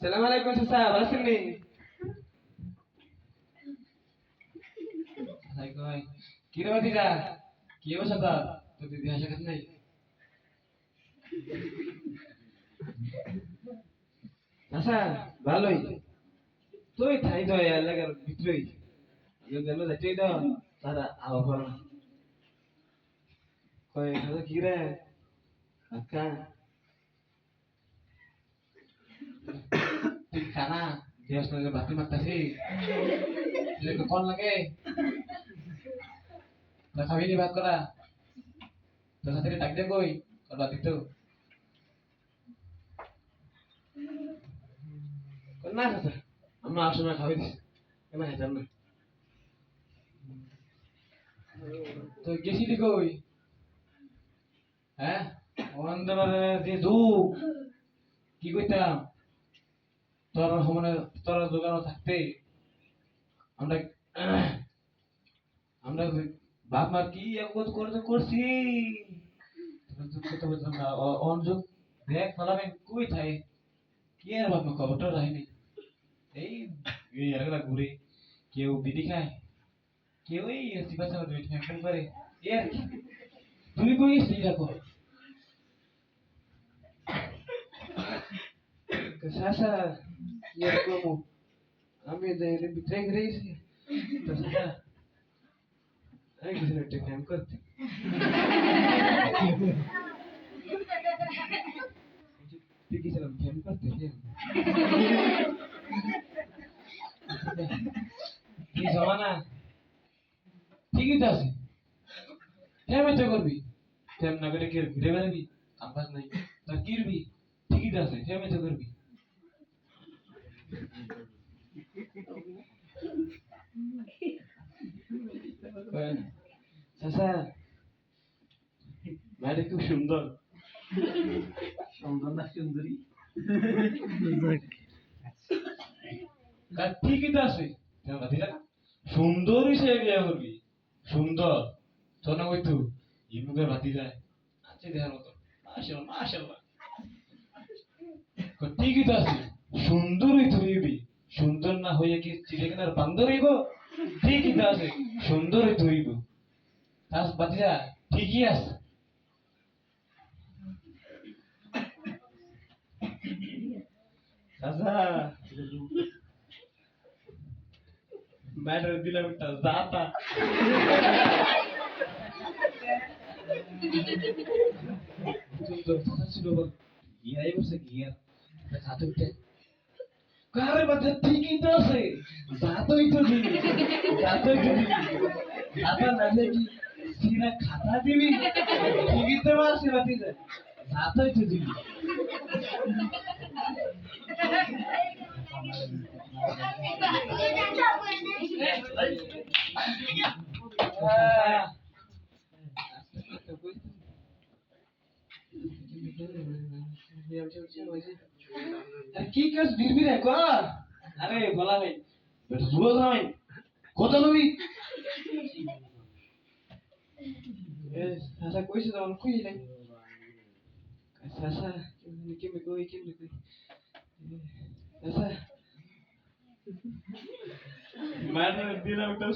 সালাম আলাইকুম চাচা, ভালো আছেন নি? চাচা কি রে কি তুই ঠাই তো এলাকার ভিতরেই। যেন যাইতেই তো। তারা আওয়া কয় কি রে? আচ্ছা তা খাবি নি ভাত করা তোর সাথে ডাক দে কই তোর বাতি তো না চাচা। আমরা আসলে খাবি কেন হেঁটাম না তো গেছিলি কই হ্যাঁ অন্ধকারে যে ধূপ। কি কইতাম তোর সমানে তোর দোকানে থাকতে আমরা আমরা বাপ মার কি একগত করতে করছি? অনযোগ দেখ ফলাবেন কই থাই? কি আর বাপ মা খবরটা রাখেনি? এই এই এলাকা ঘুরে কেউ বিড়ি খায়? কেউ এই সিপা চালা দুই ফ্যাকশন করে। এ তুমি কই সেই রাখো Sasa, ya como আমি de ভিতরে গেছি তো সাসা আমি কিছু একটা কাম করতে তুই গেছিলাম কাম করতে কি জমানা ঠিকই তো আছে কেমন তো করবি কেমন না করে কি ঘুরে বেড়াবি কাম কাজ নাই তোর কিরবি ঠিকই তো আছে কেমন তো করবি মেয়েটা খুব সুন্দর সুন্দর না সুন্দরী ঠিকই তো আছে সুন্দর হিসেবে বিয়ে করবি সুন্দর তোর না তো ইমুকের বাতি যায় আছে দেখার মতো মাশাআল্লাহ কই ঠিকই তো আছে সুন্দরই তো হইবি। সুন্দর না হইয়া কি চিড়িয়াখানার বান্দর হইব? ঠিকই তো আছে সুন্দরই তো হইব। তাস বাতিজা ঠিকই আছে। চাচা ম্যাটার দিলাম একটা জাতা। ছিল গিয়াই বসে গিয়ার। খাতে উঠে। কারে বাচ্চা ঠিকই তো আছে? দাঁতই তো দিবি। দাঁতই তো দিবি। জাতা না কি সিরা খাতা দিবি? ঠিকই তো আছে বাতি দাঁতই তো দিবি। কি কাজ বিড়বি রে কর আরে বলা ভাই যুব ভাই কত নবি সাসা কইছে তখন কই নাই সাসা কেমনে কেমনে কই কেমনে কই সাসা মারনা দিলাম একটা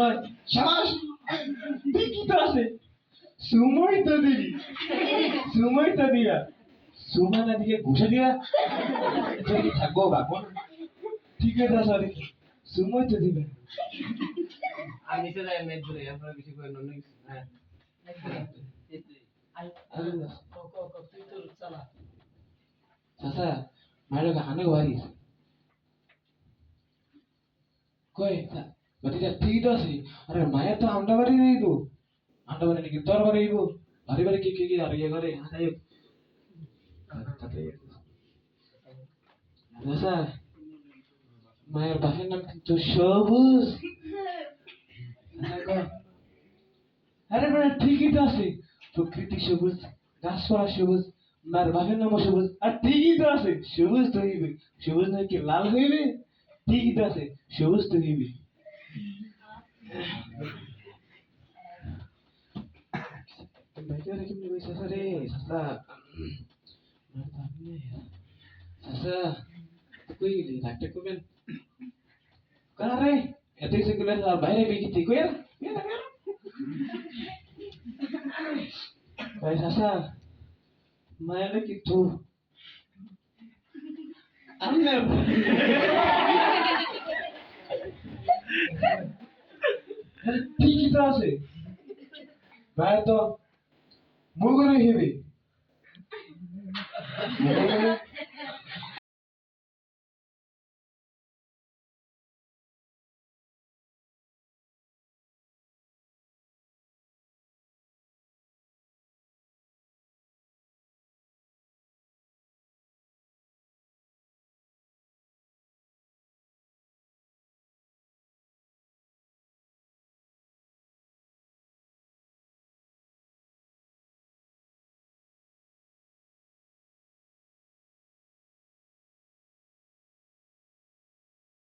সুমা সাবাস। ঠিকই তো আছে? সময় তো দিবি। সময় তো দিবা সুমা না দিকে ঘুষে দিবা কি থাকব বাবু ঠিক আছে সরি সময় তো দিবে। আমি নিচে যাই মেঘ ধরে আপনারা কিছু হ্যাঁ। চাচা মায়ের হানে বাড়ি কই বাতিটা ঠিক তো আছে আরে মায়ের তো আন্ডা বাড়ি নেই তো আন্ডা বাড়ি নাকি তোর বাড়ি গো বাড়ি বাড়ি কি কি কি আর ইয়ে করে হাতাই চাচা মায়ের বাপের নাম কিন্তু সবুজ চাচা কয়, আরে বেটা ঠিকই তো আছে প্রকৃতি সবুজ গাছপালা সবুজ মার বাপের নামও সবুজ আর ঠিকই তো আছে সবুজ তো হইবে সবুজ নয় কি লাল হইবে ঠিকই তো আছে সবুজ তো নিবি বাইকে রেখে নিবি চাচা রে চাচা চাচা কই গেলি ডাক্তার করবেন কারে এত কিছু করলে আর বাইরে বেরিয়ে কই আর ভাই চাচা মায়ের কিন্তু আপনার ঠিকই তো अच्छी तरह से। मैं तो मुगरी ही भी।